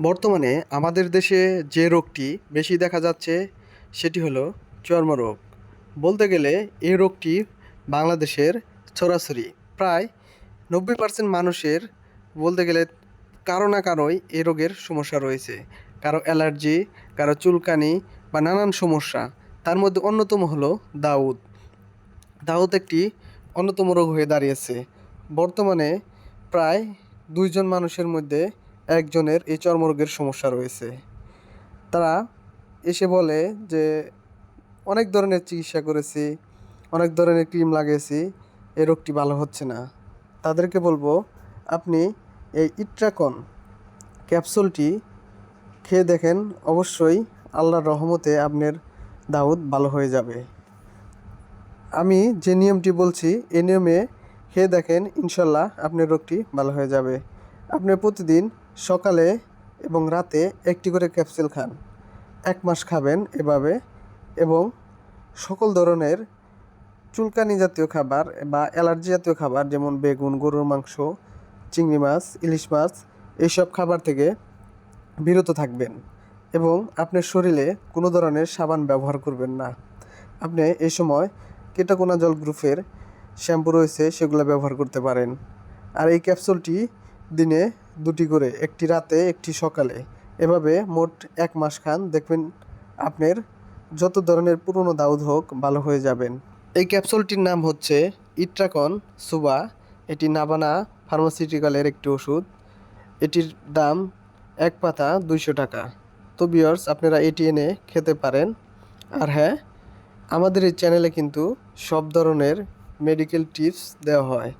বর্তমানে আমাদের দেশে যে রোগটি বেশি দেখা যাচ্ছে সেটি হলো চর্মরোগ বলতে গেলে এই রোগটি বাংলাদেশের ছড়াছড়ি প্রায় নব্বই পার্সেন্ট মানুষের বলতে গেলে কারও না কারোই এই রোগের সমস্যা রয়েছে। কারও অ্যালার্জি, কারও চুলকানি বা নানান সমস্যা। তার মধ্যে অন্যতম হলো দাউদ। দাউদ একটি অন্যতম রোগ হয়ে দাঁড়িয়েছে। বর্তমানে প্রায় দুইজন মানুষের মধ্যে একজনের এই চর্মরোগের সমস্যা রয়েছে। তারা এসে বলে যে, অনেক ধরনের চিকিৎসা করেছি, অনেক ধরনের ক্রিম লাগিয়েছি এই রোগটি ভালো হচ্ছে না। তাদেরকে বলব, আপনি এই ইট্রাকন ক্যাপসুলটি খেয়ে দেখেন, অবশ্যই আল্লাহর রহমতে আপনার দাউদ ভালো হয়ে যাবে। আমি যে নিয়মটি বলছি এই নিয়মে খেয়ে দেখেন, ইনশাল্লাহ আপনার রোগটি ভালো হয়ে যাবে। আপনি প্রতিদিন সকালে এবং রাতে একটি করে ক্যাপসুল খান। এক মাস খাবেন এভাবে এবং সকল ধরনের চুলকানি জাতীয় খাবার বা অ্যালার্জি জাতীয় খাবার যেমন বেগুন, গরুর মাংস, চিংড়ি মাছ, ইলিশ মাছ, এইসব খাবার থেকে বিরত থাকবেন এবং আপনার শরীরে কোনো ধরনের সাবান ব্যবহার করবেন না। আপনি এই সময় কেটাকোনাজল গ্রুপের শ্যাম্পু রয়েছে সেগুলো ব্যবহার করতে পারেন। আর এই ক্যাপসুলটি দিনে দুটি করে, একটি রাতে, একটি সকালে। এভাবে মোট এক মাস খান। দেখবেন আপনার যত ধরনের পুরনো দাউদ হোক, ভালো হয়ে যাবেন। এই ক্যাপসুলটির নাম হচ্ছে ইট্রাকন সুবা। এটি নাবানা ফার্মাসিউটিক্যালের একটি ওষুধ। এটির দাম এক পাতা দুইশো টাকা। তো বিয়ার্স আপনারা এটি এনে খেতে পারেন। আর হ্যাঁ আমাদের এই চ্যানেলে কিন্তু সব ধরনের মেডিকেল টিপস দেওয়া হয়।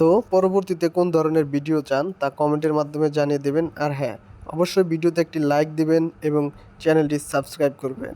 তো পরবর্তীতে কোন ধরনের ভিডিও চান তা কমেন্টের মাধ্যমে জানিয়ে দেবেন। আর হ্যাঁ অবশ্যই ভিডিওতে একটি লাইক দিবেন এবং চ্যানেলটি সাবস্ক্রাইব করবেন।